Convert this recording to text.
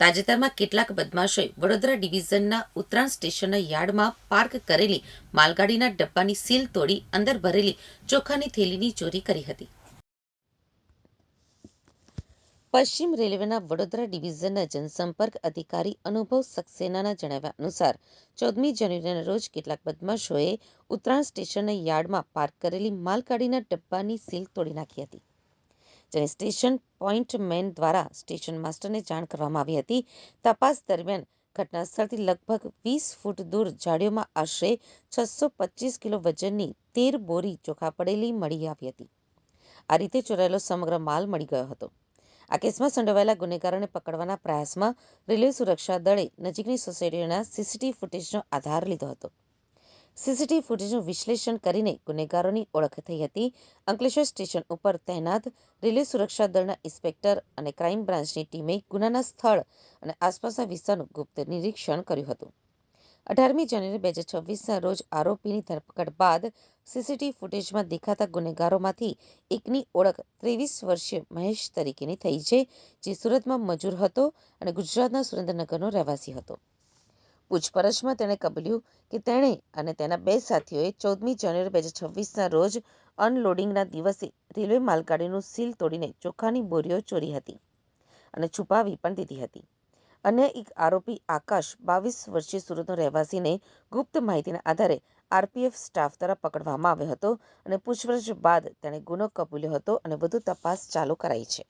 તાજેતરમાં કેટલાક બદમાશોએ વડોદરા ડિવિઝનના ઉત્તરાયણ સ્ટેશનના યાર્ડમાં પાર્ક કરેલી માલગાડીના ડબ્બાની સીલ તોડી અંદર ભરેલી ચોખાની થેલીની ચોરી કરી હતી. પશ્ચિમ રેલવેના વડોદરા ડિવિઝનના જનસંપર્ક અધિકારી અનુભવ સક્સેનાના જણાવ્યા અનુસાર, ચૌદમી જાન્યુઆરીના રોજ કેટલાક બદમાશોએ ઉત્તરાયણ સ્ટેશનના યાર્ડમાં પાર્ક કરેલી માલગાડીના ડબ્બાની સીલ તોડી નાખી હતી. જેની સ્ટેશન પોઈન્ટમેન દ્વારા સ્ટેશન માસ્ટરને જાણ કરવામાં આવી હતી. તપાસ દરમિયાન ઘટના સ્થળથી લગભગ વીસ ફૂટ દૂર ઝાડીઓમાં આશરે છસો પચીસ કિલો વજનની તેર બોરી ચોખા પડેલી મળી આવી હતી. આ રીતે ચોરાયેલો સમગ્ર માલ મળી ગયો હતો. આ કેસમાં સંડોવાયેલા ગુનેગારોને પકડવાના પ્રયાસમાં રેલવે સુરક્ષા દળે નજીકની સોસાયટીઓના સીસીટીવી ફૂટેજનો આધાર લીધો હતો. સીસીટીવી ફૂટેજનું વિશ્લેષણ કરીને ગુનેગારોની ઓળખ થઈ હતી. અંકલેશ્વર સ્ટેશન ઉપર તહેનાત રેલવે સુરક્ષા દળના ઇન્સ્પેક્ટર અને ક્રાઇમ બ્રાન્ચની ટીમે ગુનાના સ્થળ અને આસપાસના વિસ્તારનું ગુપ્ત નિરીક્ષણ કર્યું હતું. અઢારમી જાન્યુઆરી બે હજાર છવ્વીસના રોજ આરોપીની ધરપકડ બાદ સીસીટીવી ફૂટેજમાં દેખાતા ગુનેગારોમાંથી એકની ઓળખ ત્રેવીસ વર્ષીય મહેશ તરીકેની થઈ છે, જે સુરતમાં મજૂર હતો અને ગુજરાતના સુરેન્દ્રનગરનો રહેવાસી હતો. પૂછપરછમાં તેણે કબૂલ્યું કે તેણે અને તેના બે સાથીઓએ ચૌદમી જાન્યુઆરી બે હજાર છવ્વીસના રોજ અનલોડિંગના દિવસે રેલવે માલગાડીનું સીલ તોડીને ચોખાની બોરીઓ ચોરી હતી અને છુપાવી પણ દીધી હતી. અન્ય એક આરોપી આકાશ, બાવીસ વર્ષીય સુરતનો રહેવાસીને ગુપ્ત માહિતીના આધારે આરપીએફ સ્ટાફ દ્વારા પકડવામાં આવ્યો હતો અને પૂછપરછ બાદ તેણે ગુનો કબૂલ્યો હતો અને વધુ તપાસ ચાલુ કરાઈ છે.